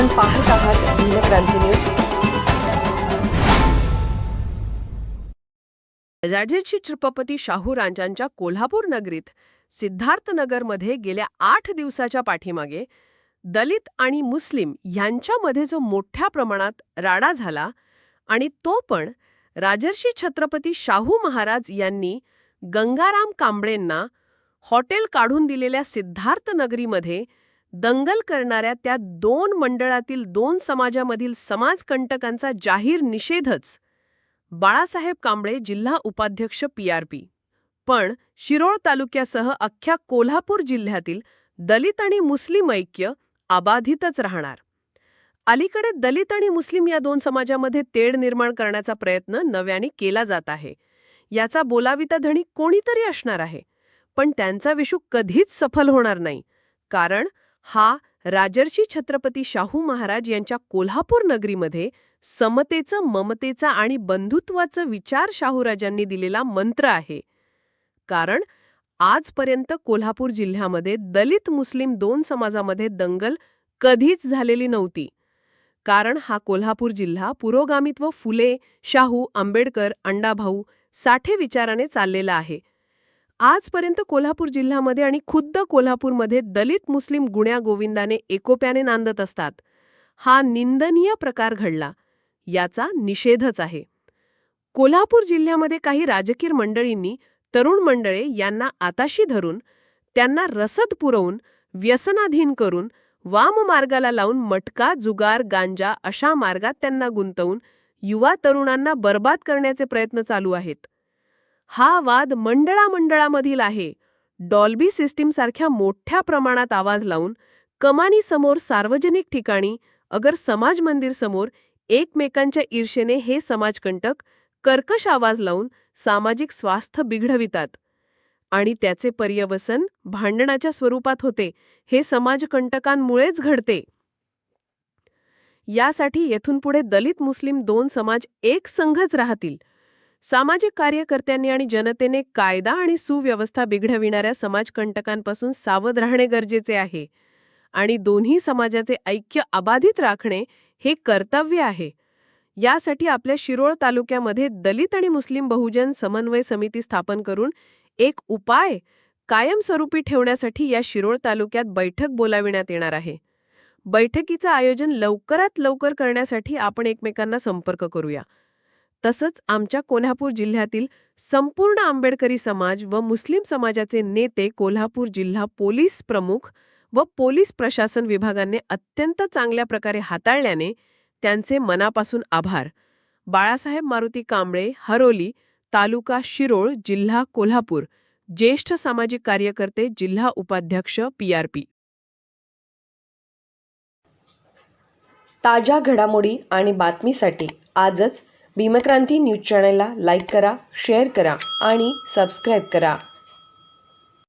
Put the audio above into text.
आपण पाहत आहात भीमक्रांती न्यूज. राजर्षी छत्रपती शाहू राजांच्या कोल्हापूर नगरीत सिद्धार्थनगरमध्ये गेल्या आठ दिवसाच्या पाठीमागे दलित आणि मुस्लिम यांच्यामध्ये जो मोठ्या प्रमाणात राडा झाला आणि तो पण राजर्षी छत्रपती शाहू महाराज यांनी गंगाराम कांबळेंना हॉटेल काढून दिलेल्या सिद्धार्थनगरीमध्ये दंगल करणाऱ्या त्या दोन मंडळातील दोन समाजामधील समाजकंटकांचा जाहीर निषेधच. बाळासाहेब कांबळे जिल्हा उपाध्यक्ष पीआरपी पण शिरोळ तालुक्यासह अख्ख्या कोल्हापूर जिल्ह्यातील दलित आणि मुस्लिम ऐक्य अबाधितच राहणार. अलीकडे दलित आणि मुस्लिम या दोन समाजामध्ये तेढ निर्माण करण्याचा प्रयत्न नव्याने केला जात आहे. याचा बोलाविता धणी कोणीतरी असणार आहे. पण त्यांचा विषू कधीच सफल होणार नाही. कारण हा राजर्षी छत्रपती शाहू महाराज यांच्या कोल्हापूर नगरीमध्ये समतेचं ममतेचा आणि बंधुत्वाचं विचार शाहूराजांनी दिलेला मंत्र आहे. कारण आजपर्यंत कोल्हापूर जिल्ह्यामध्ये दलित मुस्लिम दोन समाजामध्ये दंगल कधीच झालेली नव्हती. कारण हा कोल्हापूर जिल्हा पुरोगामित्व फुले शाहू आंबेडकर अण्णाभाऊ साठे विचाराने चाललेला आहे. आजपर्यंत कोल्हापूर जिल्ह्यामध्ये आणि खुद्द कोल्हापूरमध्ये दलित मुस्लिम गुण्या गोविंदाने एकोप्याने नांदत असतात. हा निंदनीय प्रकार घडला. याचा निषेधच आहे. कोल्हापूर जिल्ह्यामध्ये काही राजकीय मंडळींनी तरुण मंडळे यांना आताशी धरून त्यांना रसद पुरवून व्यसनाधीन करून वाम मार्गाला लावून मटका जुगार गांजा अशा मार्गात त्यांना गुंतवून युवा तरुणांना बर्बाद करण्याचे प्रयत्न चालू आहेत. हा वाद मंडळामंडळामधील आहे. डॉल्बी सिस्टीमसारख्या मोठ्या प्रमाणात आवाज लावून कमानीसमोर सार्वजनिक ठिकाणी अगर समाज मंदिर समोर एकमेकांच्या ईर्षेने हे समाजकंटक कर्कश आवाज लावून सामाजिक स्वास्थ्य बिघडवितात. आणि त्याचे पर्यवसन भांडणाच्या स्वरूपात होते हे समाजकंटकांमुळेच घडते. यासाठी येथून पुढे दलित मुस्लिम दोन समाज एक संघच राहतील. सामाजिक कार्यकर्त्यांनी आणि जनतेने कायदा आणि सुव्यवस्था बिघडविणाऱ्या समाजकंटकांपासून सावध राहणे गरजेचे आहे. आणि दोन्ही समाजाचे ऐक्य अबाधित राखणे हे कर्तव्य आहे. यासाठी आपल्या शिरोळ तालुक्यामध्ये दलित आणि मुस्लिम बहुजन समन्वय समिती स्थापन करून एक उपाय कायमस्वरूपी ठेवण्यासाठी या शिरोळ तालुक्यात बैठक बोलाविण्यात येणार आहे. बैठकीचं आयोजन लवकरात लवकर करण्यासाठी आपण एकमेकांना संपर्क करूया. तसंच आमच्या कोल्हापूर जिल्ह्यातील संपूर्ण आंबेडकरी समाज व मुस्लिम समाजाचे नेते कोल्हापूर जिल्हा पोलीस प्रमुख व पोलीस प्रशासन विभागाने अत्यंत चांगल्या प्रकारे हाताळल्याने त्यांचे मनापासून आभार. बाळासाहेब मारुती कांबळे हरोली तालुका शिरोळ जिल्हा कोल्हापूर. ज्येष्ठ सामाजिक कार्यकर्ते जिल्हा उपाध्यक्ष पीआरपी ताज्या घडामोडी आणि बातमीसाठी आजच भीमक्रांती न्यूज चॅनलला लाईक करा शेअर करा आणि सबस्क्राईब करा.